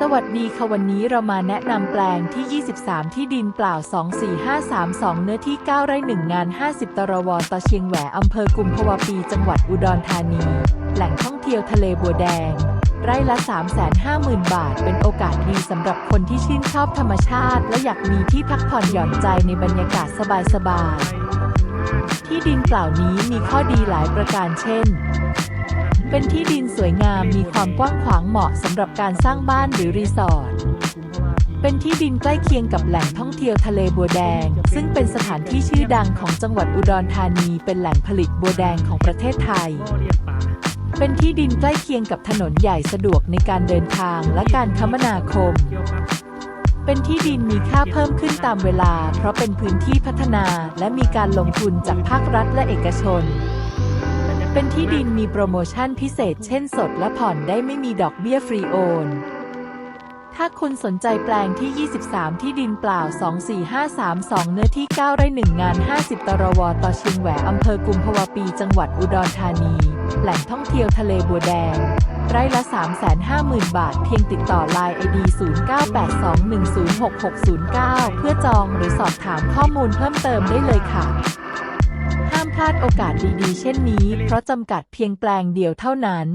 สวัสดีค่ะวันนี้เรามาแนะนำแปลงที่ 23 ที่ดินเปล่า 24532 เนื้อที่ 9 ไร่ 1 งาน 50 ตรวต่อเชียงแหวอำเภอกุมภาวปี จังหวัดอุดรธานี แหล่งท่องเที่ยวทะเลบัวแดง ไร่ละ 350,000 บาท เป็นโอกาสดีสำหรับคนที่ชื่นชอบธรรมชาติ และอยากมีที่พักผ่อนหย่อนใจในบรรยากาศสบายๆ ที่ดินเปล่านี้มีข้อดีหลายประการเช่น เป็นที่ดินสวยงามมีความกว้างขวางเหมาะสำหรับการสร้างบ้านหรือรีสอร์ทเป็นที่ดินใกล้เคียงกับแหล่งท่องเที่ยวทะเลบัวแดง ซึ่งเป็นสถานที่ชื่อดังของจังหวัดอุดรธานีเป็นแหล่งผลิตบัวแดงของประเทศไทย เป็นที่ดินใกล้เคียงกับถนนใหญ่สะดวกในการเดินทางและการคมนาคม เป็นที่ดินมีค่าเพิ่มขึ้นตามเวลา เพราะเป็นพื้นที่พัฒนาและมีการลงทุนจากภาครัฐและเอกชน เป็นที่ดินมีโปรโมชั่นพิเศษเช่นสดและผ่อนได้ไม่มีดอกเบี้ยฟรีโอน ถ้าคุณสนใจแปลงที่ 23 ที่ดินเปล่า 24532 เนื้อที่ 9 ไร่ 1 งาน 50 ตรวต่อชียงแหวอำเภอกุมภาวปี จังหวัดอุดรธานี แหล่งท่องเที่ยวทะเลบัวแดง ไร่ละ 350,000 บาท เพียงติดต่อ Line ID 0982106609 เพื่อจองหรือสอบถามข้อมูลเพิ่มเติมได้เลยค่ะ ลาดโอกาสดีๆ เช่นนี้ เพราะจำกัดเพียงแปลงเดียวเท่านั้น